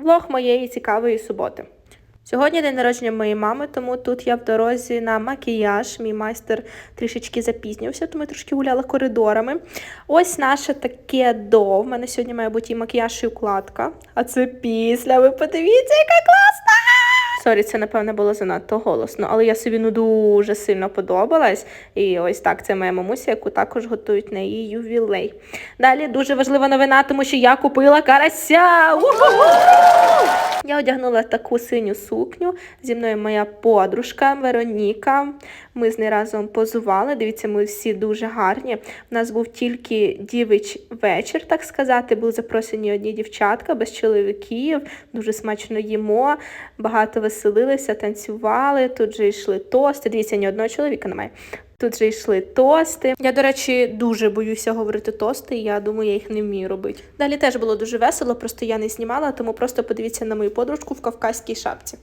влог моєї цікавої суботи. Сьогодні день народження моєї мами, тому тут я в дорозі на макіяж. Мій майстер трішечки запізнився, тому я трошки гуляла коридорами. Ось наше таке до. В мене сьогодні має бути і макіяж, і укладка. А це після. Ви подивіться, яка класна! Сорі, це напевно було занадто голосно, але я собі ну дуже сильно подобалась. І ось так це моя мамуся, яку також готують на її ювілей. Далі дуже важлива новина, тому що я купила карася. Уху! Я одягнула таку синю сукню. Зі мною моя подружка Вероніка. Ми з нею разом позували. Дивіться, ми всі дуже гарні. У нас був тільки дівич вечір, так сказати. Були запросені одні дівчатка без чоловіків. Дуже смачно їмо, багато веселилися, танцювали. Тут же йшли тости. Дивіться, ні одного чоловіка немає. Тут же йшли тости. Я, до речі, дуже боюся говорити тости, я думаю, я їх не вмію робити. Далі теж було дуже весело, просто я не знімала, тому просто подивіться на мою подружку в кавказькій шапці.